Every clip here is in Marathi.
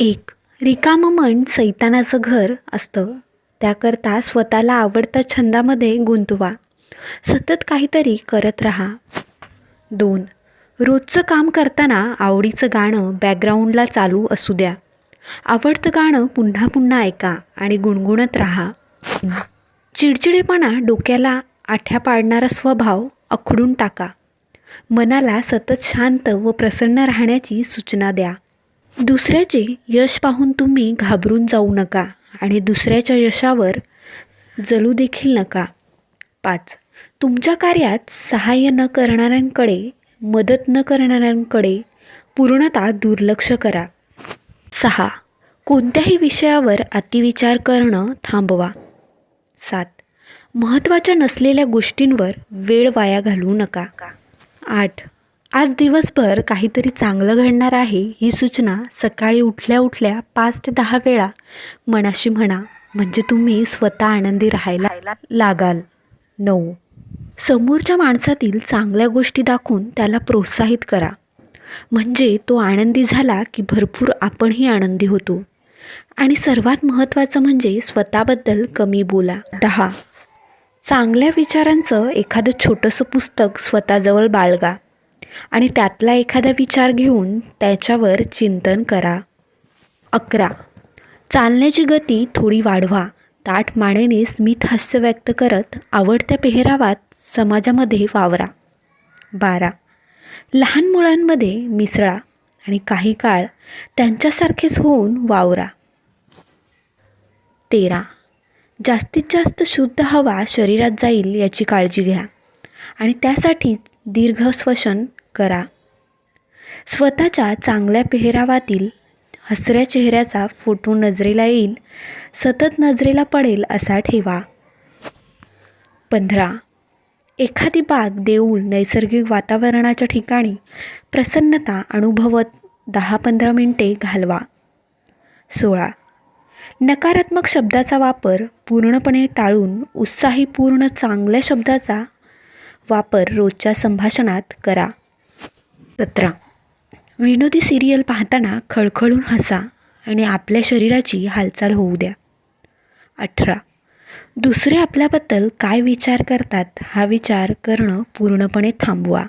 एक. रिकामं मन सैतानाचं घर असतं. त्याकरता स्वतःला आवडत्या छंदामध्ये गुंतवा. सतत काहीतरी करत राहा. दोन. रोजचं काम करताना आवडीचं गाणं बॅकग्राऊंडला चालू असू द्या. आवडतं गाणं पुन्हा पुन्हा ऐका आणि गुणगुणत राहा. चिडचिडेपणा डोक्याला आठ्या पाडणारा स्वभाव आखडून टाका. मनाला सतत शांत व प्रसन्न राहण्याची सूचना द्या. दुसऱ्याचे यश पाहून तुम्ही घाबरून जाऊ नका आणि दुसऱ्याच्या यशावर जलू देखील नका. पाच. तुमच्या कार्यात सहाय्य न करणाऱ्यांकडे मदत न करणाऱ्यांकडे पूर्णतः दुर्लक्ष करा. सहा. कोणत्याही विषयावर अतिविचार करणं थांबवा. सात. महत्त्वाच्या नसलेल्या गोष्टींवर वेळ वाया घालवू नका. आठ. आज दिवसभर काहीतरी चांगलं घडणार आहे ही सूचना सकाळी उठल्या उठल्या पाच ते दहा वेळा मनाशी म्हणा म्हणजे तुम्ही स्वतः आनंदी राहायला लागाल. नऊ. समोरच्या माणसातील चांगल्या गोष्टी दाखवून त्याला प्रोत्साहित करा. म्हणजे तो आनंदी झाला की भरपूर आपणही आनंदी होतो. आणि सर्वात महत्त्वाचं म्हणजे स्वतःबद्दल कमी बोला. दहा. चांगल्या विचारांचं एखादं छोटंसं पुस्तक स्वतःजवळ बाळगा. आणि त्यातला एखादा विचार घेऊन त्याच्यावर चिंतन करा. अकरा. चालण्याची गती थोडी वाढवा. ताठ मानेने स्मित हास्य व्यक्त करत आवडत्या पेहरावात समाजामध्ये वावरा. बारा. लहान मुलांमध्ये मिसळा आणि काही काळ त्यांच्यासारखेच होऊन वावरा. तेरा. जास्तीत जास्त शुद्ध हवा शरीरात जाईल याची काळजी घ्या आणि त्यासाठी दीर्घ श्वसन करा. स्वतःच्या चांगल्या पेहरावातील हसऱ्या चेहऱ्याचा फोटो नजरेला येईल सतत नजरेला पडेल असा ठेवा. पंधरा. एखादी बाग देऊळ नैसर्गिक वातावरणाच्या ठिकाणी प्रसन्नता अनुभवत दहा पंधरा मिनटे घालवा. सोळा. नकारात्मक शब्दाचा वापर पूर्णपणे टाळून उत्साहीपूर्ण चांगल्या शब्दाचा वापर रोजच्या संभाषणात करा. सतरा. विनोदी सिरियल पाहताना खळखळून हसा आणि आपल्या शरीराची हालचाल होऊ द्या. अठरा. दुसरे आपल्याबद्दल काय विचार करतात हा विचार करणं पूर्णपणे थांबवा.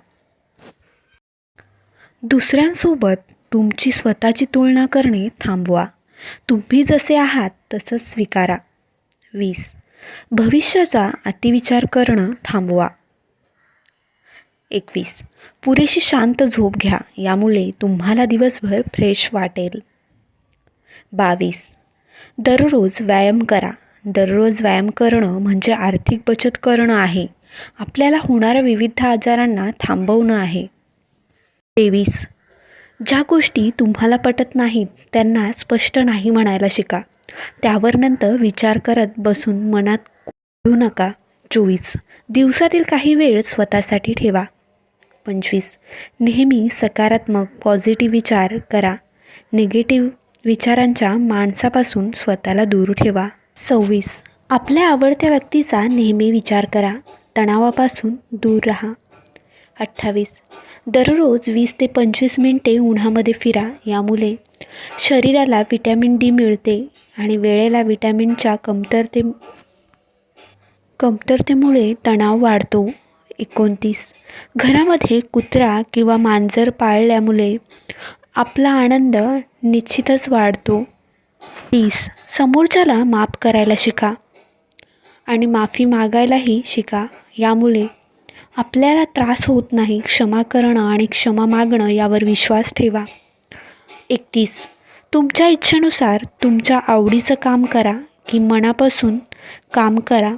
दुसऱ्यांसोबत तुमची स्वतःची तुलना करणे थांबवा. तुम्ही जसे आहात तसंच स्वीकारा. वीस. भविष्याचा अतिविचार करणं थांबवा. एकवीस. पुरेशी शांत झोप घ्या. यामुळे तुम्हाला दिवसभर फ्रेश वाटेल. बावीस. दररोज व्यायाम करा. दररोज व्यायाम करणं म्हणजे आर्थिक बचत करणं आहे. आपल्याला होणाऱ्या विविध आजारांना थांबवणं आहे. तेवीस. ज्या गोष्टी तुम्हाला पटत नाहीत त्यांना स्पष्ट नाही म्हणायला शिका. त्यावर नंतर विचार करत बसून मनात कुठू नका. चोवीस. दिवसातील काही वेळ स्वतःसाठी ठेवा. पंचवीस. नेहमी सकारात्मक पॉझिटिव्ह विचार करा. निगेटिव्ह विचारांच्या माणसापासून स्वतःला दूर ठेवा. सव्वीस. आपल्या आवडत्या व्यक्तीचा नेहमी विचार करा. तणावापासून दूर राहा. अठ्ठावीस. दररोज वीस ते पंचवीस मिनटे उन्हामध्ये फिरा. यामुळे शरीराला विटॅमिन डी मिळते आणि वेळेला विटॅमिनच्या कमतरते कमतरतेमुळे तणाव वाढतो. एकोणतीस. घरामध्ये कुत्रा किंवा मांजर पाळल्यामुळे आपला आनंद निश्चितच वाढतो. तीस. समोरच्याला माफ करायला शिका आणि माफी मागायलाही शिका. यामुळे आपल्याला त्रास होत नाही. क्षमा करणं आणि क्षमा मागणं यावर विश्वास ठेवा. एकतीस. तुमच्या इच्छेनुसार तुमच्या आवडीचं काम करा की मनापासून काम करा.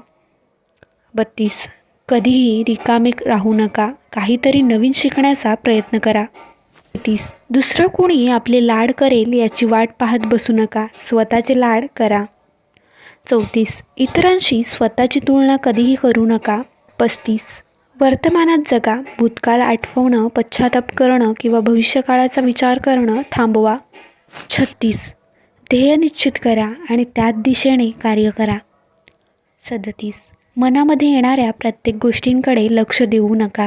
बत्तीस. कधीही रिकामे राहू नका. काहीतरी नवीन शिकण्याचा प्रयत्न करा. तीस. दुसरं कोणी आपले लाड करेल याची वाट पाहत बसू नका. स्वतःचे लाड करा. चौतीस. इतरांशी स्वतःची तुलना कधीही करू नका. पस्तीस. वर्तमानात जगा. भूतकाळ आठवणं पश्चाताप करणं किंवा भविष्यकाळाचा विचार करणं थांबवा. छत्तीस. ध्येय निश्चित करा आणि त्याच दिशेने कार्य करा. सदतीस. मनामध्ये येणाऱ्या प्रत्येक गोष्टींकडे लक्ष देऊ नका.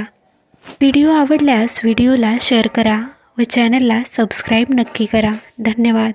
व्हिडिओ आवडल्यास व्हिडिओला शेअर करा व चॅनलला सबस्क्राईब नक्की करा. धन्यवाद.